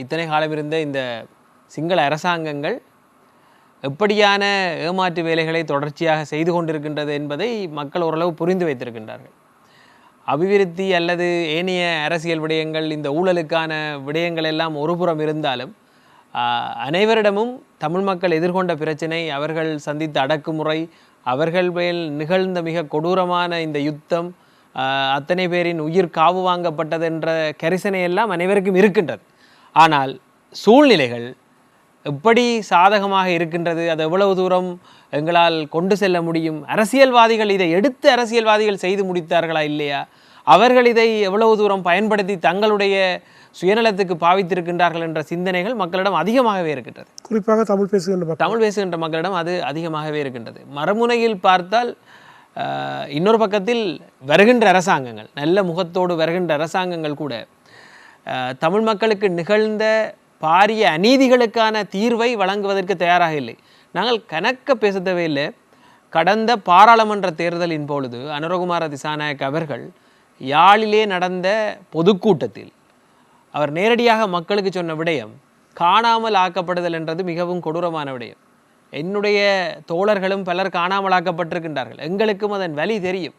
இத்தனை காலம் இருந்த இந்த சிங்கள அரசாங்கங்கள் எப்படியான ஏமாற்று வேலைகளை தொடர்ச்சியாக செய்து கொண்டிருக்கின்றது என்பதை மக்கள் ஓரளவு புரிந்து வைத்திருக்கின்றார்கள். அபிவிருத்தி அல்லது ஏனைய அரசியல் விடயங்கள் இந்த ஊழலுக்கான விடயங்கள் எல்லாம் ஒருபுறம் இருந்தாலும் அனைவரிடமும் தமிழ் மக்கள் எதிர்கொண்ட பிரச்சனை அவர்கள் சந்தித்த அடக்குமுறை அவர்கள் மேல் நிகழ்ந்த மிக கொடூரமான இந்த யுத்தம் அத்தனை பேரின் உயிர் காவு வாங்கப்பட்டது என்ற கரிசனை எல்லாம் அனைவருக்கும் இருக்கின்றது. ஆனால் சூழ்நிலைகள் எப்படி சாதகமாக இருக்கின்றது அது எவ்வளவு தூரம் எங்களால் கொண்டு செல்ல முடியும் அரசியல்வாதிகள் இதை எடுத்து அரசியல்வாதிகள் செய்து முடித்தார்களா இல்லையா? அவர்கள் இதை எவ்வளவு தூரம் பயன்படுத்தி தங்களுடைய சுயநலத்துக்கு பாவித்திருக்கின்றார்கள் என்ற சிந்தனைகள் மக்களிடம் அதிகமாகவே இருக்கின்றது. குறிப்பாக தமிழ் பேசுகின்ற தமிழ் பேசுகின்ற மக்களிடம் அது அதிகமாகவே இருக்கின்றது. மறுமுனையில் பார்த்தால் இன்னொரு பக்கத்தில் வருகின்ற அரசாங்கங்கள் நல்ல முகத்தோடு வருகின்ற அரசாங்கங்கள் கூட தமிழ் மக்களுக்கு நிகழ்ந்த பாரிய அநீதிகளுக்கான தீர்வை வழங்குவதற்கு தயாராக இல்லை. நாங்கள் கணக்க பேச தேவையில்லை கடந்த பாராளுமன்ற தேர்தலின் பொழுது அனுரகுமார திசாநாயக் அவர்கள் யாழிலே நடந்த பொதுக்கூட்டத்தில் அவர் நேரடியாக மக்களுக்கு சொன்ன விடயம் காணாமல் ஆக்கப்படுதல் என்றது மிகவும் கொடூரமான விடயம். என்னுடைய தோழர்களும் பலர் காணாமல் ஆக்கப்பட்டிருக்கின்றார்கள். எங்களுக்கும் அதன் வலி தெரியும்.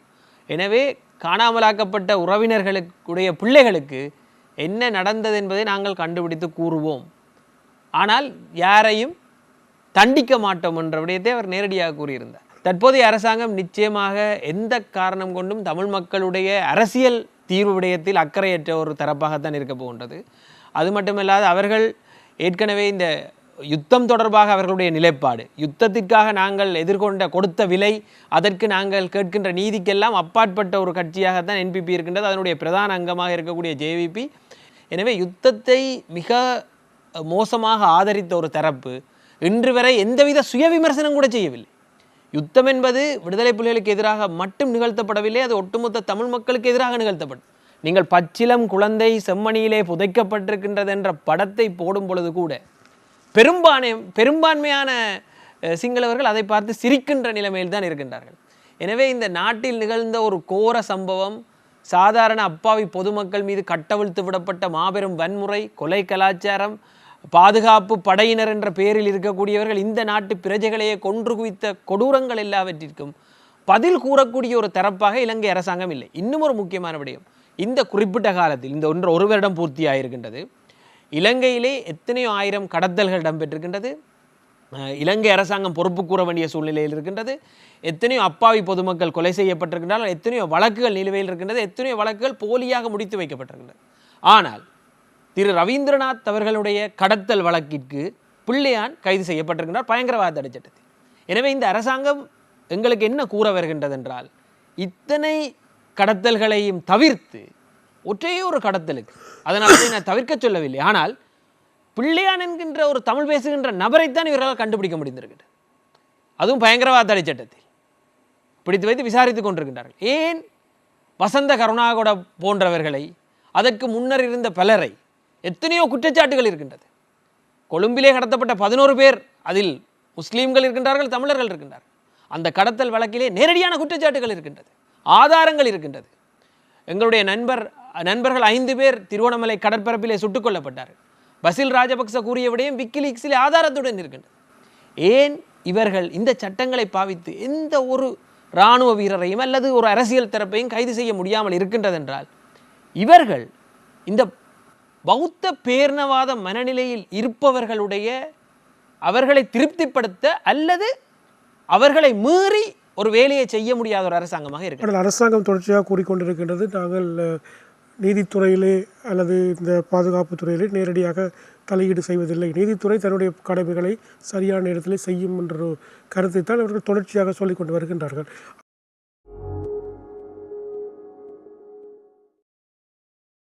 எனவே காணாமலாக்கப்பட்ட உறவினர்களுக்குடைய பிள்ளைகளுக்கு என்ன நடந்தது என்பதை நாங்கள் கண்டுபிடித்து கூறுவோம். ஆனால் யாரையும் தண்டிக்க மாட்டோம் என்ற விடயத்தை அவர் நேரடியாக கூறியிருந்தார். தற்போதைய அரசாங்கம் நிச்சயமாக எந்த காரணம் கொண்டும் தமிழ் மக்களுடைய அரசியல் தீர்வு விடயத்தில் அக்கறையற்ற ஒரு தரப்பாகத்தான் இருக்க போகின்றது. அது மட்டுமல்லாது அவர்கள் ஏற்கனவே இந்த யுத்தம் தொடர்பாக அவர்களுடைய நிலைப்பாடு. யுத்தத்திற்காக நாங்கள் எதிர்கொண்ட கொடுத்த விலை அதற்கு நாங்கள் கேட்கின்ற நீதிக்கெல்லாம் அப்பாற்பட்ட ஒரு கட்சியாகத்தான் என்பிபி இருக்கின்றது. அதனுடைய பிரதான அங்கமாக இருக்கக்கூடிய ஜேவிபி எனவே யுத்தத்தை மிக மோசமாக ஆதரித்த ஒரு தரப்பு இன்று வரை எந்தவித சுய விமர்சனம் கூட செய்யவில்லை. யுத்தம் என்பது விடுதலை புலிகளுக்கு எதிராக மட்டும் நிகழ்த்தப்படவில்லை அது ஒட்டுமொத்த தமிழ் மக்களுக்கு எதிராக நிகழ்த்தப்படும் நீங்கள் பச்சிலம் குழந்தை செம்மணியிலே புதைக்கப்பட்டிருக்கின்றது என்ற படத்தை போடும் பொழுது கூட பெரும்பான்மை பெரும்பான்மையான சிங்களவர்கள் அதை பார்த்து சிரிக்கின்ற நிலைமையில் தான் இருக்கின்றார்கள். எனவே இந்த நாட்டில் நிகழ்ந்த ஒரு கோர சம்பவம் சாதாரண அப்பாவி பொதுமக்கள் மீது கட்டவிழ்த்து விடப்பட்ட மாபெரும் வன்முறை கொலை கலாச்சாரம் பாதுகாப்பு படையினர் என்ற பெயரில் இருக்கக்கூடியவர்கள் இந்த நாட்டு பிரஜைகளையே கொன்று குவித்த கொடூரங்கள் எல்லாவற்றிற்கும் பதில் கூறக்கூடிய ஒரு தரப்பாக இலங்கை அரசாங்கம் இல்லை. இன்னும் ஒரு முக்கியமான விடயம். இந்த குறிப்பிட்ட காலத்தில் இந்த ஒன்று ஒரு வருடம் பூர்த்தியாயிருக்கின்றது. இலங்கையிலே எத்தனையோ ஆயிரம் கடத்தல்கள் இடம்பெற்றிருக்கின்றது. இலங்கை அரசாங்கம் பொறுப்பு கூற வேண்டிய சூழ்நிலையில் இருக்கின்றது. எத்தனையோ அப்பாவி பொதுமக்கள் கொலை செய்யப்பட்டிருக்கின்றன. எத்தனையோ வழக்குகள் நிலுவையில் இருக்கின்றது. எத்தனையோ வழக்குகள் போலியாக முடித்து வைக்கப்பட்டிருக்கின்றன. ஆனால் திரு ரவீந்திரநாத் அவர்களுடைய கடத்தல் வழக்கிற்கு பிள்ளையான் கைது செய்யப்பட்டிருக்கின்றார் பயங்கரவாத தடைச்சட்டத்தில் எனவே இந்த அரசாங்கம் எங்களுக்கு என்ன கூற வருகின்றது என்றால் இத்தனை கடத்தல்களையும் தவிர்த்து ஒற்றையே ஒரு கடத்தலுக்கு அதனால் நான் தவிர்க்க சொல்லவில்லை. ஆனால் பிள்ளையான் என்கின்ற ஒரு தமிழ் பேசுகின்ற நபரைத்தான் இவர்களால் கண்டுபிடிக்க முடிந்திருக்கிறது. அதுவும் பயங்கரவாத தடை சட்டத்தில். பிடித்து வைத்து விசாரித்துக் கொண்டிருக்கின்றார்கள். ஏன் வசந்த கருணாகொட போன்றவர்களை அதற்கு முன்னர் இருந்த பலரை எத்தனையோ குற்றச்சாட்டுகள் இருக்கின்றது. கொழும்பிலே கடத்தப்பட்ட பதினோரு பேர் அதில் முஸ்லீம்கள் இருக்கின்றார்கள் தமிழர்கள் இருக்கின்றார்கள். அந்த கடத்தல் வழக்கிலே நேரடியான குற்றச்சாட்டுகள் இருக்கின்றது. ஆதாரங்கள் இருக்கின்றது. எங்களுடைய நண்பர் நண்பர்கள் ஐந்து பேர் திருவண்ணாமலை கடற்பரப்பிலே சுட்டுக் கொல்லப்பட்டார் பசில் ராஜபக்ச கூறிய விடயம் ஆதாரத்துடன் இருக்கின்றது. ஏன் இவர்கள் இந்த சட்டங்களை பாவித்து எந்த ஒரு இராணுவ வீரரையும் அல்லது ஒரு அரசியல் தரப்பையும் கைது செய்ய முடியாமல் இருக்கின்றதென்றால் இவர்கள் இந்த பௌத்த பேர்ணவாத மனநிலையில் இருப்பவர்களுடைய அவர்களை திருப்திப்படுத்த அல்லது அவர்களை மீறி ஒரு வேலையை செய்ய முடியாத ஒரு அரசாங்கமாக இருக்கு அரசாங்கம் தொடர்ச்சியாக கூறிக்கொண்டிருக்கின்றது. நாங்கள் நீதித்துறையிலே அல்லது இந்த பாதுகாப்பு துறையிலே நேரடியாக தலையீடு செய்வதில்லை. நீதித்துறை தன்னுடைய கடமைகளை சரியான நேரத்தில் செய்யும் என்ற ஒரு கருத்தை தான் அவர்கள் தொடர்ச்சியாக சொல்லிக் கொண்டு வருகின்றார்கள்.